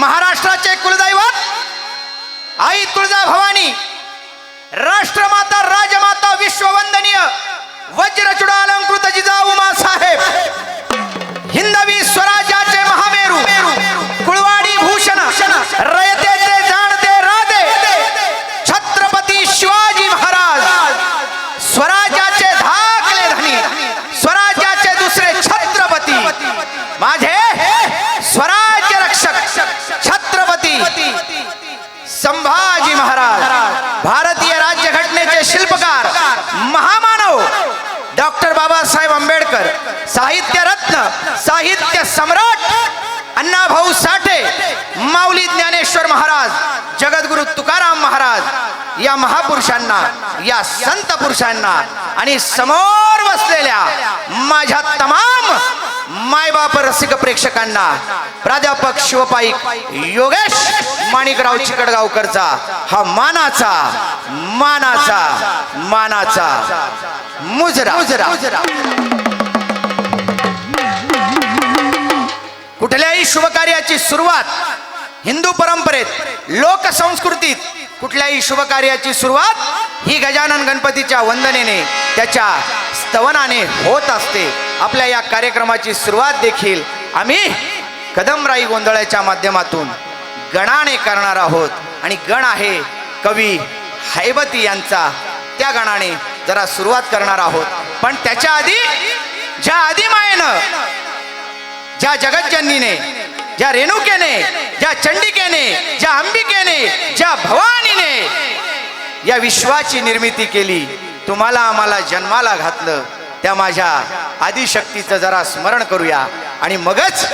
महाराष्ट्राचे कुलदैवत आई तुळजा भवानी राष्ट्रमाता राजमाता विश्ववंदनीय वज्रचूड अलंकृत जिजाऊ साहेब हिंदवी डॉक्टर बाबासाहेब आंबेडकर साहित्य रत्न साहित्य सम्राट अण्णाभाऊ साठे माऊली ज्ञानेश्वर महाराज जगद्गुरु तुकाराम महाराज या महापुरुषांना या संत पुरुषांना आणि समोर बसलेल्या माझ्या तमाम मायबाप रसिक प्रेक्षकांना प्राध्यापक शिवपाईक योगेश माणिकराव चिकडगावकरचा हा मानाचा मानाचा मानाचा मुजरा. मुजरा कुठल्याही शुभकार्याची सुरुवात हिंदू परंपरेत लोकसंस्कृतीत कुठल्याही शुभकार्याची सुरुवात ही गजानन गणपतीच्या वंदनेने त्याच्या स्तवनाने होत असते. आपल्या या कार्यक्रमाची सुरुवात देखील आम्ही कदमराई गोंधळाच्या माध्यमातून गणाने करणार आहोत. आणि गण आहे कवी हैबती यांचा. त्या गणाने जरा सुरुवात करणार आहोत. पण त्याच्या आधी ज्या आदिमायेनं ज्या जगज्जननीने ज्या रेणुकेने ज्या चंडिकेने ज्या अंबिकेने ज्या भवानीने या विश्वाची निर्मिती केली तुम्हाला आम्हाला जन्माला घातलं. त्या माझ्या आदिशक्तीचं जरा स्मरण करूया आणि मगच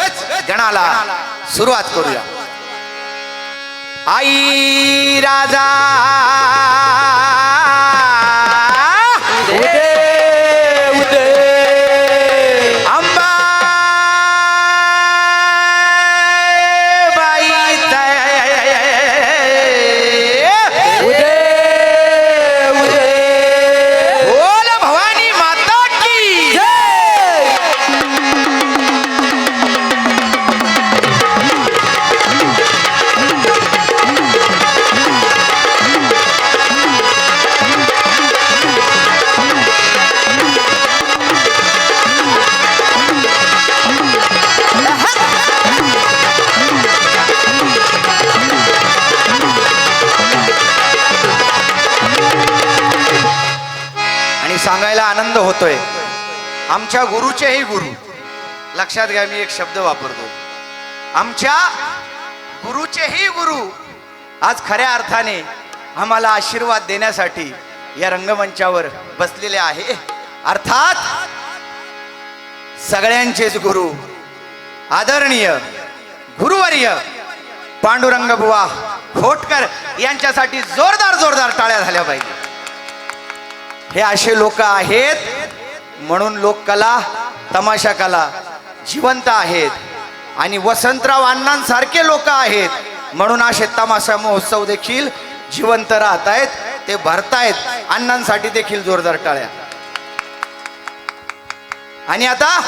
गणाला सुरुवात करूया. आई राजा! आमच्या गुरुचेही गुरु. लक्षात घ्या मी एक शब्द वापरतो. आमच्या गुरुचेही गुरु. आज खऱ्या अर्थाने आम्हाला आशीर्वाद देण्यासाठी या रंगमंचावर बसलेले आहे. अर्थात सगळ्यांचेच गुरु. आदरणीय गुरुवर्य पांडुरंग बुवा खोटकर यांच्यासाठी जोरदार जोरदार टाळ्या झाल्या पाहिजे. हे असे लोक आहेत म्हणून लोककला तमाशा कला जिवंत आहेत. आणि वसंतराव अण्णांसारखे लोक आहेत. म्हणून असे तमाशा महोत्सव देखील जिवंत राहत आहेत. ते भरतायत. अण्णांसाठी देखील जोरदार टाळ्या. आणि आता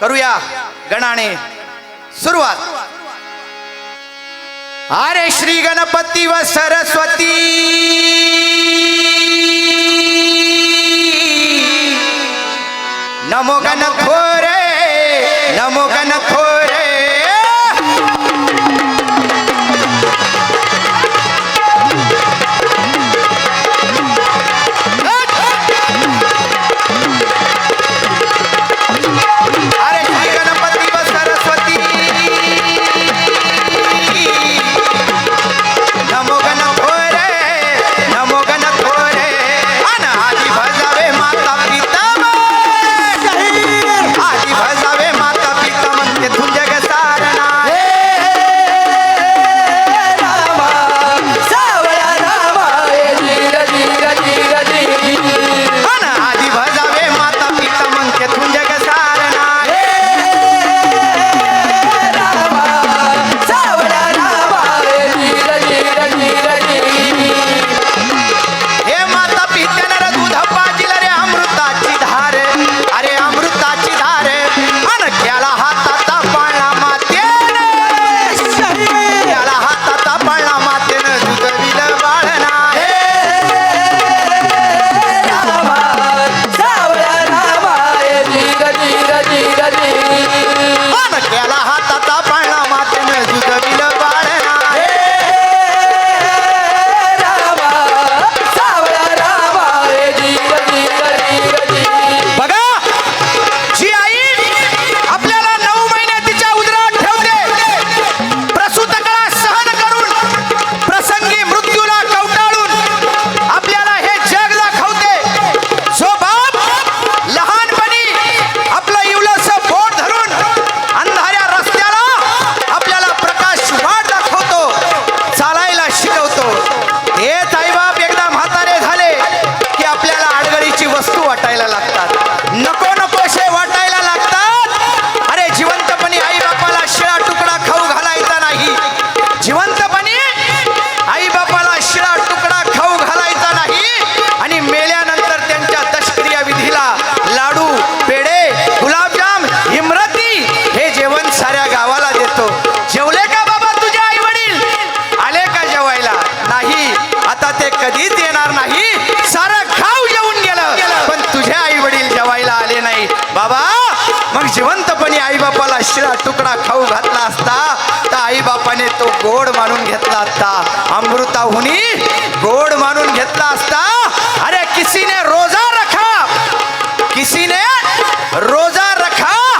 करूया गणाने सुरुवात. अरे श्री गणपती व सरस्वती! शिळा तुकडा खाऊ घातला असता, तर आई बापाने तो गोड मानून घेतला असता. गोड मानून असता. अरे, किसीने रोजा रखा. किसी ने रोजा रखा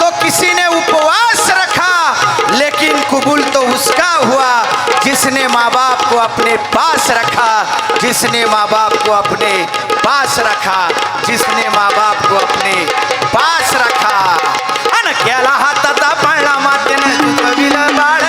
तो किसी ने उपवास रखा. लेकिन कबूल तो उसका हुआ, जिसने माँ बाप को अपने पास रखा, जिसने माँ बाप को अपने पास रखा, जिसने माँ बाप को अपने पास रखा। केला हाताचा पळला मातेने तुझविलं बाळ.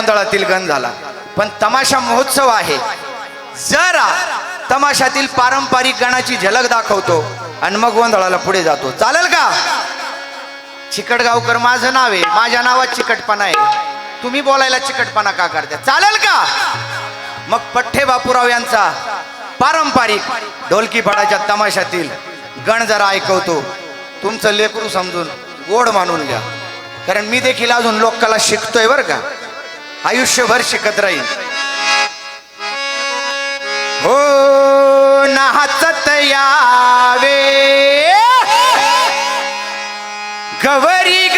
गोंधळातील गण झाला. पण तमाशा महोत्सव आहे. जरा तमाशातील पारंपरिक गणाची झलक दाखवतो आणि मग गोंधळाला पुढे जातो. चालेल का? चिकटगावकर माझं नाव आहे. माझ्या नावात चिकटपणा आहे. तुम्ही बोलायला चिकटपणा का करता? चालेल का? मग पठ्ठे बापूराव यांचा पारंपरिक ढोलकी फडाच्या तमाशातील गण जरा ऐकवतो. तुमचं लेकरू समजून गोड मानून घ्या. कारण मी देखील अजून लोकाला शिकतोय बरं का. आयुष्यभर शिकत राहील हो नाचत यावे. गवरी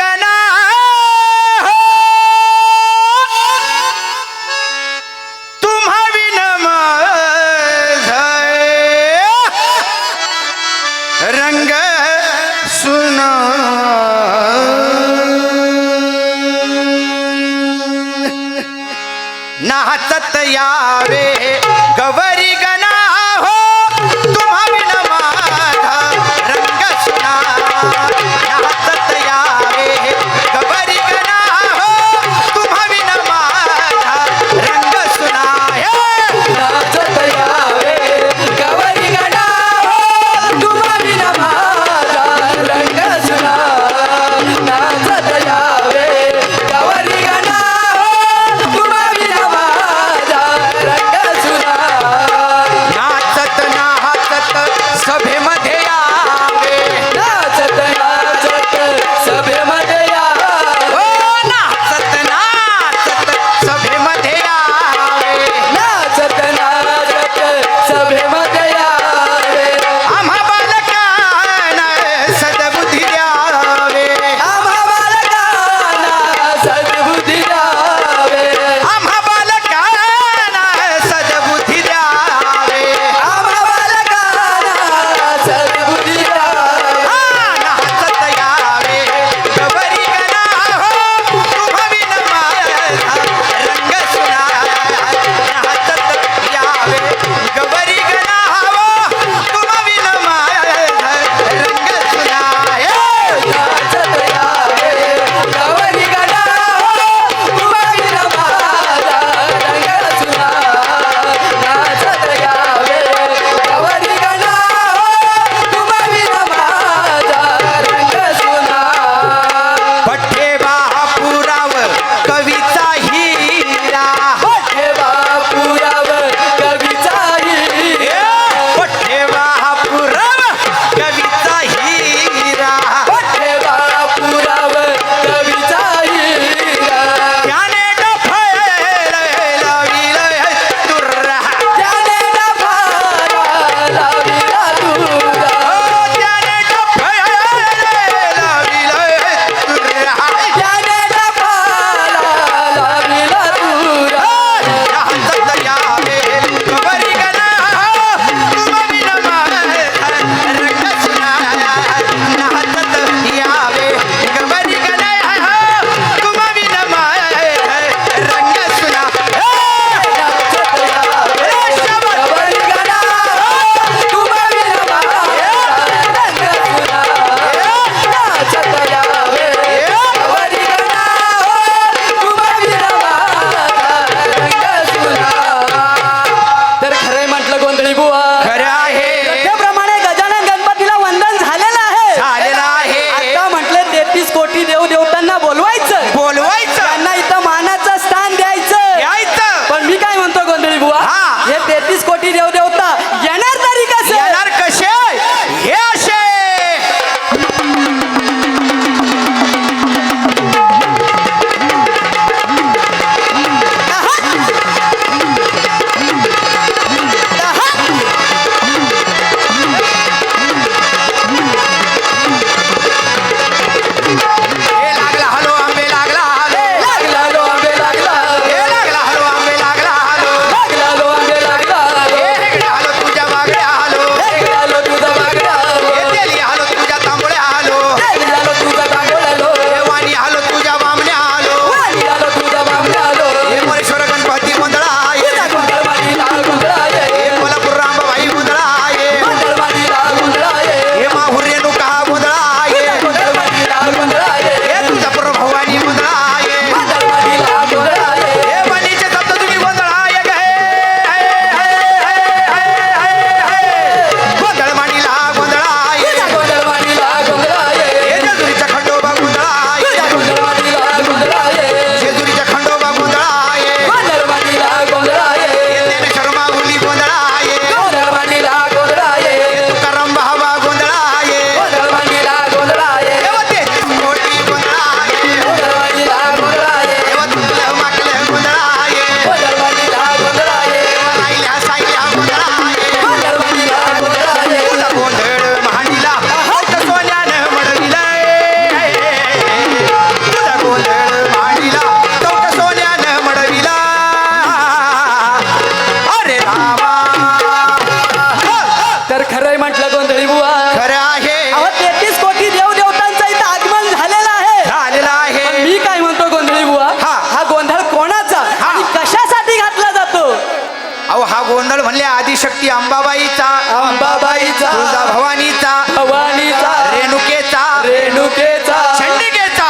गणपती अंबाबाईचा अंबाबाईचा तुळजा भवानीचा भवानीचा रेणुकेचा रेणुकेचा चंडिकेचा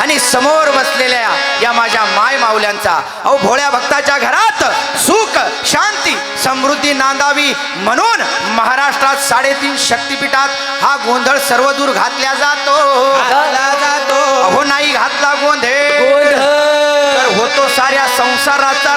आणि समोर बसलेल्या या माझ्या माय माऊल्यांचा. अहो भोळ्या भक्ताच्या घरात सुख शांती समृद्धी नांदावी म्हणून महाराष्ट्रात साडेतीन शक्तिपीठात हा गोंधळ सर्वदूर घातल्या जातो. घातला जातो. अहो नाही घातला गोंधळ. होतो साऱ्या संसाराचा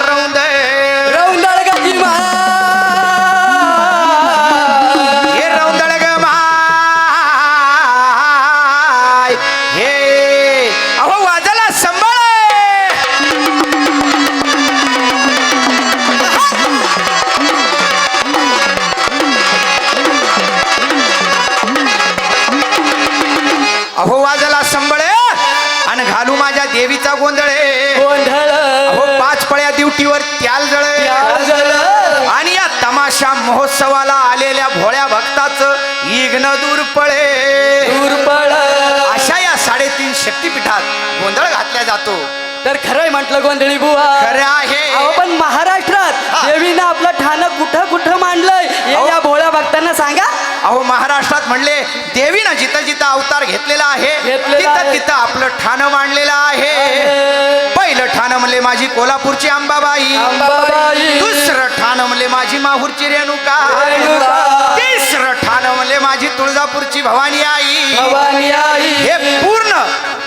तर खरंय म्हटलं गोंधळी बुवा. खरं आहे. अहो पण महाराष्ट्रात. देवीनं आपलं ठाणं कुठं कुठं मांडलंय हे अहो. या भोळ्या भक्तांना सांगा. अहो महाराष्ट्रात म्हणले देवीनं जिथं जिथं अवतार घेतलेला आहे घेतलेला तिथं आहे. तिथं आपलं ठाणं मांडलेलं आहे. पहिलं ठाणं म्हणले माझी कोल्हापूरची अंबाबाई. अंबाबाई. दुसरं ठाणं म्हणले माझी माहूरची रेणुका. रेणुका. तिसरं ठाणं म्हणले माझी तुळजापूरची भवानी आई. भवानी आई. हे पूर्ण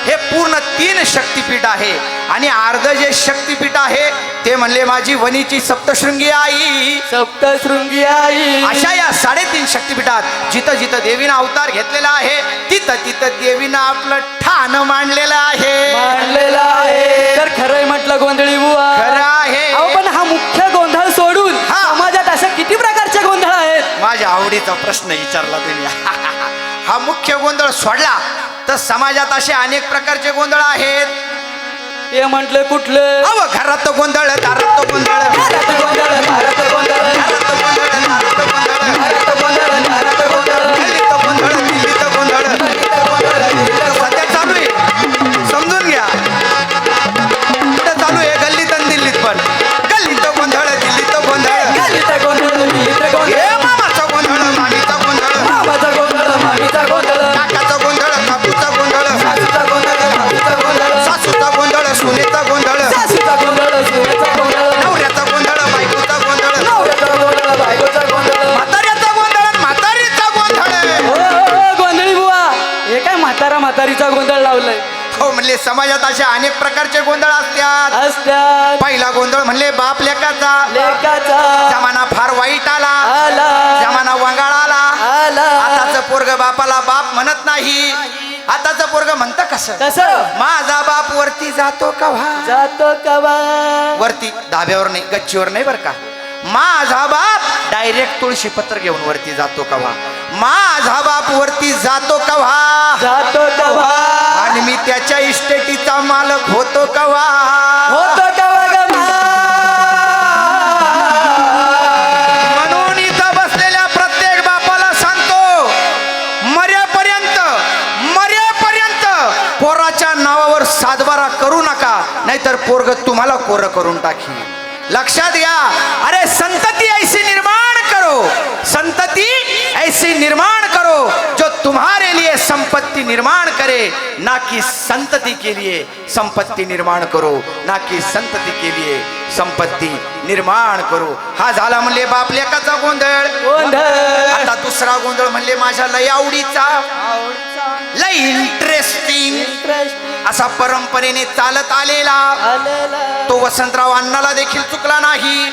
हे पूर्ण तीन शक्तिपीठ आहे. आणि अर्ध जे शक्तिपीठ आहे ते म्हणले माझी वनीची सप्तशृंगी आई. सप्तशृंगी आई. अशा या साडेतीन शक्तिपीठात जिथं जिथं देवीनं अवतार घेतलेला आहे तिथं तिथं देवीनं आपलं ठाण मांडलेलं आहे. मांडलेला आहे. तर खरंय म्हटलं गोंधळी बुवा. खरं आहे. अहो पण हा मुख्य गोंधळ सोडून हा. समाजात अशा किती प्रकारचे गोंधळ आहेत? माझ्या आवडीचा प्रश्न विचारला तुम्ही. हा मुख्य गोंधळ सोडला. तर समाजात असे अनेक प्रकारचे गोंधळ आहेत. ते म्हटले कुठले? अव घरात गोंधळ दारात गोंधळ. भारत गोंधळ समाजात असे अनेक प्रकारचे गोंधळ असतात. असत्यात पहिला गोंधळ म्हणले बाप लेकाचा. लेकाचा. जमाना फार वाईट आला. जमाना वंगाळ आला. आताच पोरग बापाला बाप म्हणत नाही. आताच पोरग म्हणत कसं? कसं? माझा बाप वरती जातो कव्हा? जातो कवा वरती धाब्यावर नाही गच्चीवर नाही बर का? माझा बाप डायरेक्ट तुळशी पत्र घेऊन वरती जातो कव्हा? माझा बाप वरती जातो कव्हा? जातो कवा त्याच्या इस्टेटीचा मालक होतो कव्हा होतो कवा? म्हणून इथं बसलेल्या प्रत्येक बापाला सांगतो मर्यापर्यंत मर्यापर्यंत पोराच्या नावावर सातबारा करू नका नाहीतर पोरग तुम्हाला कोर करून टाकी लक्षात घ्या अरे संतती ऐसी निर्माण करो संतति ऐसी निर्माण करो. तुम्हारे लिए संपत्ति निर्माण करे ना कि संतति के लिए संपत्ति निर्माण करो ना कि संतति के लिए संपत्ति निर्माण करो। हा झाला म्हणले बाप लेकाचा गोंधळ? गोंधळ. आता दुसरा गोंधळ म्हणले माझ्या लय आवडीचा. लय इंटरेस्टिंग इंटरेस्ट असा परंपरेने चालत आलेला. तो वसंतराव अण्णाला देखील चुकला नाही.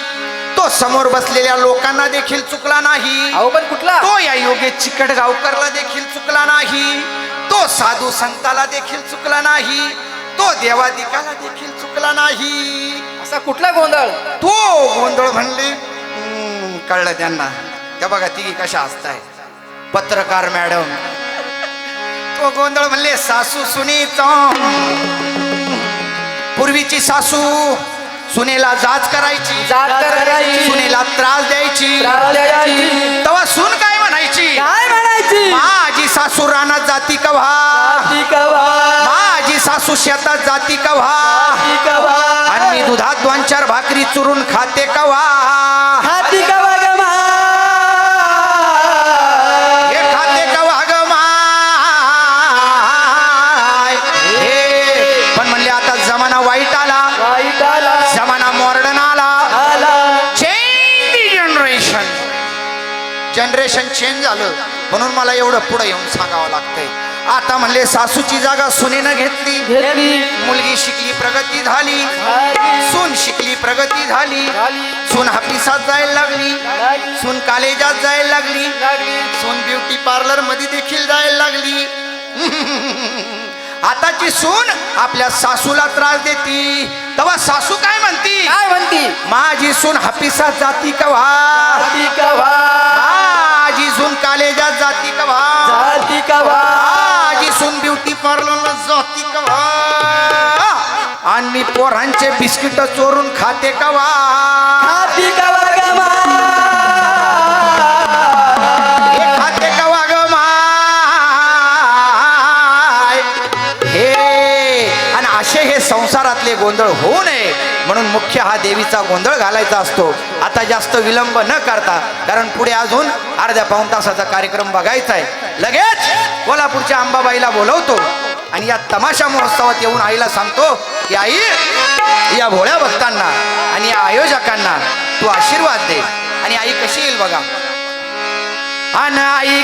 तो समोर बसलेल्या लोकांना देखील चुकला नाही. अहो पण कुठला? तो या योगेश चिकट गावकरला देखील चुकला नाही. तो साधू संताला देखील चुकला नाही. तो देवादिकाला देखील चुकला नाही. असा कुठला गोंधळ? तो गोंधळ म्हणले "हम्म, कळलं त्यांना. त्या बघा तिघी कशा असताय. पत्रकार मॅडम. तो गोंधळ म्हणले सासू सुनेचा. पूर्वीची सासू सुनेला जाच करायची. जात करायची. सुनेला त्रास द्यायची. तेव्हा सून काय म्हणायची? काय म्हणायची? माझी सासू रानात जाती कव्हा? माझी सासू शेतात जाती कव्हा? आणि मी दुधात दोन चार भाकरी चुरून खाते कव्हा? जनरेशन चेंज झालं. म्हणून मला एवढं पुढे येऊन सांगावं लागतंय. आता म्हणले सासूची जागा सुनेनं घेतली. मुलगी शिकली प्रगती झाली. सून शिकली प्रगती झाली. सून हापिसात जायला लागली. सून कॉलेजात जायला लागली. सून ब्युटी पार्लरमध्ये देखील जायला लागली. आताची सून आपल्या सासूला त्रास देती. तेव्हा सासू काय म्हणती? काय म्हणती? माझी सून हापिसात जाती कव्हा? जाती कवा माझी कॉलेजात जाती कव्हा जाती कवा माझी सून ब्युटी पार्लरला जाती कव्हा आणि पोरांचे बिस्किट चोरून खाते जाती कवा गमा हे खाते ग माय हे आणि असे हे संसारातले गोंधळ होऊ नये. म्हणून मुख्य हा देवीचा गोंधळ घालायचा असतो. आता जास्त विलंब न करता कारण पुढे अजून अर्ध्या पाऊन तासाचा कार्यक्रम बघायचा आहे. लगेच कोल्हापूरच्या अंबाबाईला बोलवतो आणि या तमाशा महोत्सवात येऊन आईला सांगतो की आई या भोळ्या भक्तांना आणि या आयोजकांना तू आशीर्वाद दे आणि आई कशी येईल बघा. अन आई